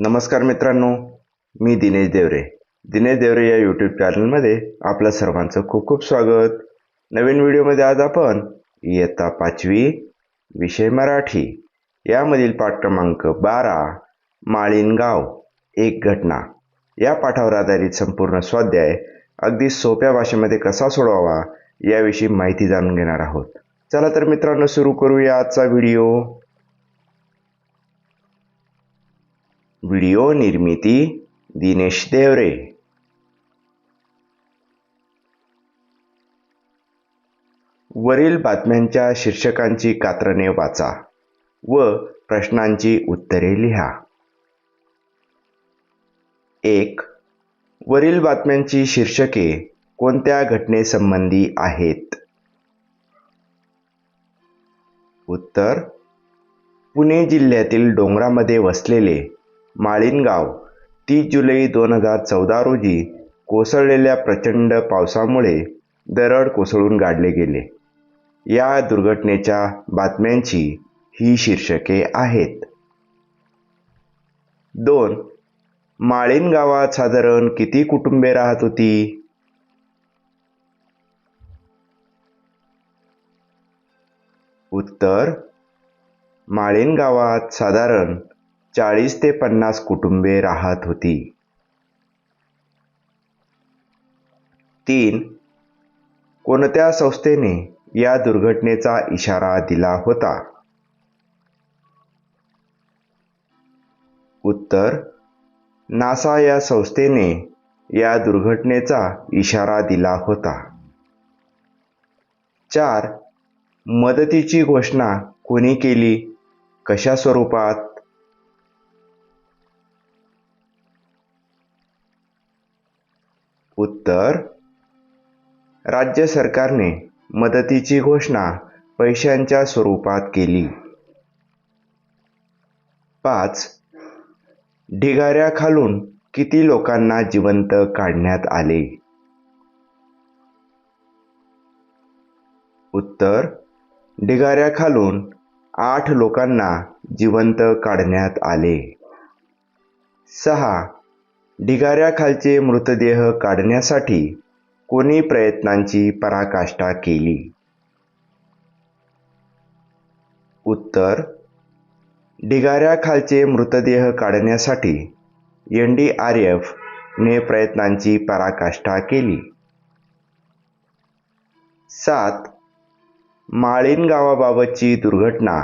नमस्कार मित्रांनो मी दिनेश देवरे. दिनेश देवरे या यूट्यूब चॅनलमध्ये आपलं सर्वांचं खूप खूप स्वागत. नवीन व्हिडिओमध्ये आज आपण इयत्ता पाचवी विषय मराठी. यामधील पाठ क्रमांक बारा माळीनगाव एक घटना. या पाठावर आधारित संपूर्ण स्वाध्याय अगदी सोप्या भाषेमध्ये कसा सोडवावा याविषयी माहिती जाणून घेणार आहोत. चला तर मित्रांनो सुरू करूया आजचा व्हिडिओ. व्हिडिओ निर्मिती दिनेश देवरे. वरील बातम्यांच्या शीर्षकांची कात्रणे वाचा व प्रश्नांची उत्तरे लिहा. एक वरील बातम्यांची शीर्षके कोणत्या घटनेसंबंधी आहेत? उत्तर पुणे जिल्ह्यातील डोंगरामध्ये वसलेले माळिनगाव तीस जुलै दोन हजार चौदा रोजी कोसळलेल्या प्रचंड पावसामुळे दरड कोसळून गाडले गेले. या दुर्घटनेच्या बातम्यांची ही शीर्षके आहेत. दोन. माळीण गावात साधारण किती कुटुंबे राहत होती? उत्तर. माळीन गावात साधारण चाळीस ते पन्नास कुटुंबे राहत होती. तीन कोणत्या संस्थेने या दुर्घटनेचा इशारा दिला होता? उत्तर नासा या संस्थेने या दुर्घटनेचा इशारा दिला होता. चार मदतीची घोषणा कोणी केली? कशा स्वरूपात? उत्तर राज्य सरकारने मदतीची घोषणा पैशांच्या स्वरूपात केली. पाच ढिगाऱ्याखालून किती लोकांना जिवंत काढण्यात आले? उत्तर ढिगाऱ्याखालून आठ लोकांना जिवंत काढण्यात आले. सहा ढिगाऱ्याखालचे मृतदेह काढण्यासाठी कोणी प्रयत्नांची पराकाष्ठा केली? उत्तर ढिगाऱ्याखालचे मृतदेह काढण्यासाठी एन डी आर एफ ने प्रयत्नांची पराकाष्ठा केली. सात माळीन गावाबाबतची दुर्घटना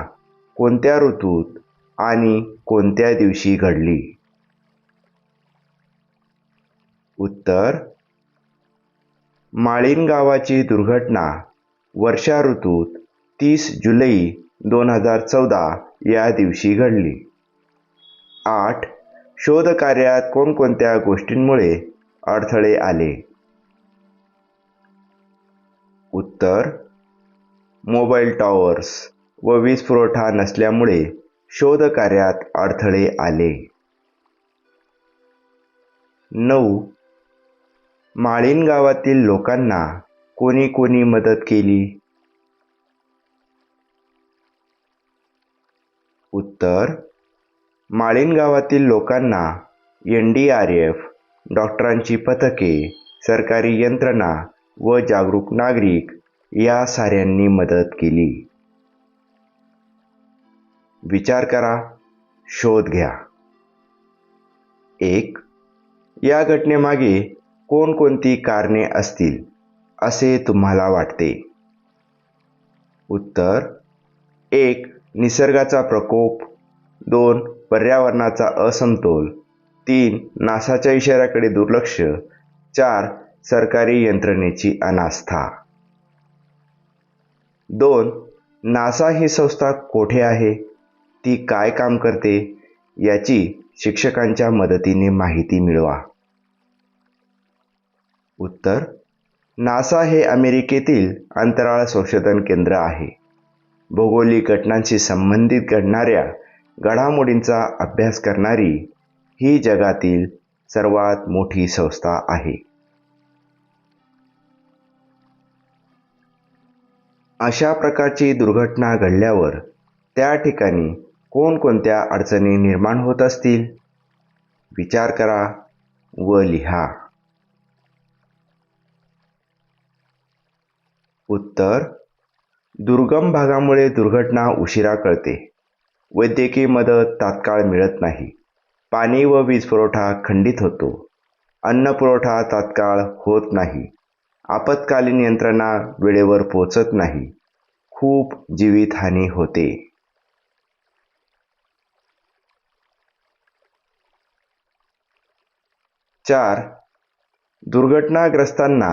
कोणत्या ऋतूत आणि कोणत्या दिवशी घडली? उत्तर माळीन गावाची दुर्घटना वर्षा ऋतूत तीस जुलै दोन हजार चौदा या दिवशी घडली. आठ शोधकार्यात कोणकोणत्या गोष्टींमुळे अडथळे आले? उत्तर मोबाईल टॉवर्स व वीज पुरवठा नसल्यामुळे शोधकार्यात अडथळे आले. नऊ माळीन गावातील लोकांना कोणी कोणी मदत केली? उत्तर माळीन गावातील लोकांना एन डी आर एफ डॉक्टरांची पथके सरकारी यंत्रणा व जागरूक नागरिक या साऱ्यांनी मदत केली. विचार करा शोध घ्या. एक या घटनेमागे कोणकोणती कारणे असतील असे तुम्हाला वाटते? उत्तर एक निसर्गाचा प्रकोप. दोन पर्यावरणाचा असमतोल. तीन नासाच्या इशाऱ्याकडे दुर्लक्ष. चार सरकारी यंत्रणेची अनास्था. दोन नासा ही संस्था कोठे आहे? ती काय काम करते? याची शिक्षकांच्या मदतीने माहिती मिळवा. उत्तर नासा हे अमेरिकेतील अंतराळ संशोधन केंद्र आहे. भौगोलिक घटनांशी संबंधित घडणाऱ्या घडामोडींचा अभ्यास करणारी ही जगातील सर्वात मोठी संस्था आहे. अशा प्रकारची दुर्घटना घडल्यावर त्या ठिकाणी कोणकोणत्या अडचणी निर्माण होत असतील? विचार करा व लिहा. उत्तर दुर्गम भागामुळे दुर्घटना उशिरा कळते. वैद्यकीय मदत तात्काळ मिळत नाही. पाणी व वीज पुरवठा खंडित होतो. अन्न पुरवठा तात्काळ होत नाही. आपत्कालीन यंत्रणा वेळेवर पोचत नाही. खूप जीवितहानी होते. चार दुर्घटनाग्रस्तांना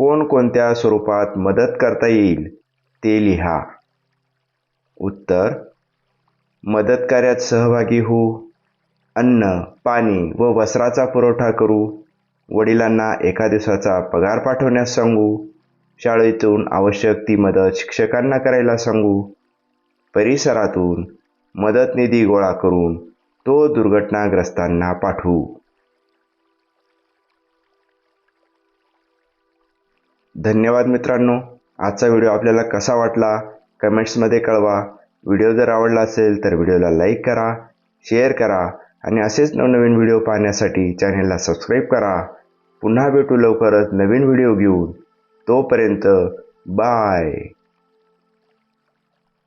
कोणकोणत्या स्वरूपात मदत करता येईल ते लिहा. उत्तर मदत कार्यात सहभागी होऊ. अन्न पाणी व वस्त्राचा पुरवठा करू. वडिलांना एका दिवसाचा पगार पाठवण्यास सांगू. शाळेतून आवश्यक ती मदत शिक्षकांना करायला सांगू. परिसरातून मदत निधी गोळा करून तो दुर्घटनाग्रस्तांना पाठवू. धन्यवाद मित्रांनो. आजचा व्हिडिओ आपल्याला कसा वाटला कमेंट्समध्ये कळवा. व्हिडिओ जर आवडला असेल तर व्हिडिओला लाईक करा शेअर करा आणि असेच नवनवीन व्हिडिओ पाहण्यासाठी चॅनेलला सबस्क्राईब करा. पुन्हा भेटू लवकरच नवीन व्हिडिओ घेऊन. तोपर्यंत बाय